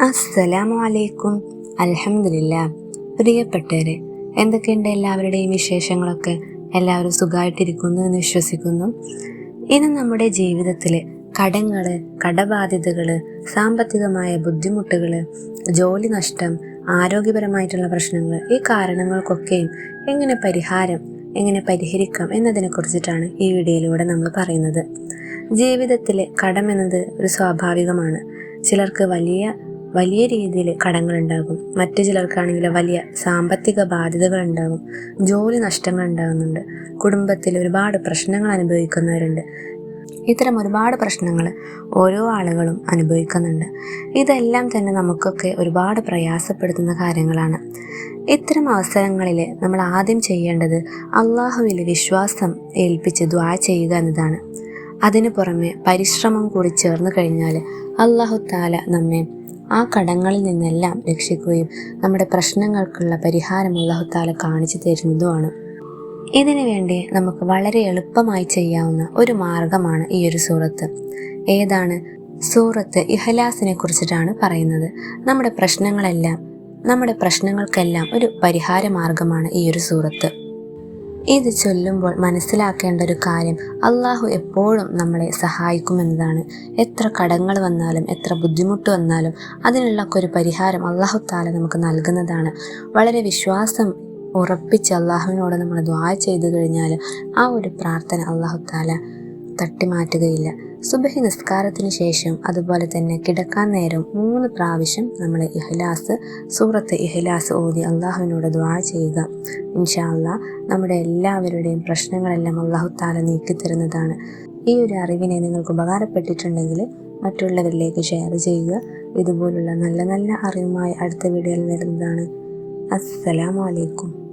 അസ്സലാമു അലൈക്കും അലഹമില്ല പ്രിയപ്പെട്ടവരെ എന്തൊക്കെയുണ്ട് എല്ലാവരുടെയും വിശേഷങ്ങളൊക്കെ? എല്ലാവരും സുഖമായിട്ടിരിക്കുന്നു എന്ന് വിശ്വസിക്കുന്നു. ഇന്ന് നമ്മുടെ ജീവിതത്തിൽ കടങ്ങൾ കടബാധ്യതകൾ സാമ്പത്തികമായ ബുദ്ധിമുട്ടുകൾ ജോലി നഷ്ടം ആരോഗ്യപരമായിട്ടുള്ള പ്രശ്നങ്ങൾ ഈ കാരണങ്ങൾക്കൊക്കെയും എങ്ങനെ പരിഹാരം എങ്ങനെ പരിഹരിക്കാം എന്നതിനെ കുറിച്ചിട്ടാണ് ഈ വീഡിയോയിലൂടെ നമ്മൾ പറയുന്നത്. ജീവിതത്തിലെ കടമെന്നത് ഒരു സ്വാഭാവികമാണ്. ചിലർക്ക് വലിയ വലിയ രീതിയിൽ കടങ്ങളുണ്ടാകും. മറ്റു ചിലർക്കാണെങ്കിൽ വലിയ സാമ്പത്തിക ബാധ്യതകൾ ഉണ്ടാകും ജോലി നഷ്ടങ്ങൾ ഉണ്ടാകുന്നുണ്ട്. കുടുംബത്തിൽ ഒരുപാട് പ്രശ്നങ്ങൾ അനുഭവിക്കുന്നവരുണ്ട്. ഇത്തരം ഒരുപാട് പ്രശ്നങ്ങൾ ഓരോ ആളുകളും അനുഭവിക്കുന്നുണ്ട്. ഇതെല്ലാം തന്നെ നമുക്കൊക്കെ ഒരുപാട് പ്രയാസപ്പെടുത്തുന്ന കാര്യങ്ങളാണ്. ഇത്തരം അവസരങ്ങളിൽ നമ്മൾ ആദ്യം ചെയ്യേണ്ടത് അള്ളാഹുവിൽ വിശ്വാസം ഏൽപ്പിച്ച് ദ്വാ ചെയ്യുക എന്നതാണ്. അതിനു പുറമെ പരിശ്രമം കൂടി ചേർന്ന് കഴിഞ്ഞാൽ അള്ളാഹു താല നമ്മെ ആ കടങ്ങളിൽ നിന്നെല്ലാം രക്ഷിക്കുകയും നമ്മുടെ പ്രശ്നങ്ങൾക്കുള്ള പരിഹാരം അള്ളാഹുത്താല കാണിച്ചു തരുന്നതുമാണ്. ഇതിനു വേണ്ടി നമുക്ക് വളരെ എളുപ്പമായി ചെയ്യാവുന്ന ഒരു മാർഗമാണ് ഈ ഒരു സൂറത്ത്. ഏതാണ്? സൂറത്ത് ഇഹലാസിനെ കുറിച്ചിട്ടാണ് പറയുന്നത്. നമ്മുടെ പ്രശ്നങ്ങളെല്ലാം നമ്മുടെ പ്രശ്നങ്ങൾക്കെല്ലാം ഒരു പരിഹാര മാർഗമാണ് ഈ ഒരു സൂറത്ത്. ഇത് ചൊല്ലുമ്പോൾ മനസ്സിലാക്കേണ്ട ഒരു കാര്യം അള്ളാഹു എപ്പോഴും നമ്മളെ സഹായിക്കുമെന്നതാണ്. എത്ര കടങ്ങൾ വന്നാലും എത്ര ബുദ്ധിമുട്ട് വന്നാലും അതിനുള്ളൊക്കെ ഒരു പരിഹാരം അള്ളാഹു താല നമുക്ക് നൽകുന്നതാണ്. വളരെ വിശ്വാസം ഉറപ്പിച്ച് അള്ളാഹുവിനോട് നമ്മൾ ദ്വാ ചെയ്തു കഴിഞ്ഞാൽ ആ ഒരു പ്രാർത്ഥന അള്ളാഹു താല തട്ടിമാറ്റുകയില്ല. സുബഹി നിസ്കാരത്തിന് ശേഷം അതുപോലെ തന്നെ കിടക്കാൻ നേരം മൂന്ന് പ്രാവശ്യം നമ്മൾ ഇഹ്ലാസ് സൂറത്ത് ഇഹ്ലാസ് ഓതി അള്ളാഹുവിനോട് ദ്വാ ചെയ്യുക. ഇൻഷാല്ല നമ്മുടെ എല്ലാവരുടെയും പ്രശ്നങ്ങളെല്ലാം അള്ളാഹു താല നീക്കിത്തരുന്നതാണ് ഈ ഒരു അറിവിനെ നിങ്ങൾക്ക് ഉപകാരപ്പെട്ടിട്ടുണ്ടെങ്കിൽ മറ്റുള്ളവരിലേക്ക് ഷെയർ ചെയ്യുക. ഇതുപോലുള്ള നല്ല നല്ല അറിവുമായി അടുത്ത വീഡിയോയിൽ വരുന്നതാണ്. അസ്സലാമലൈക്കും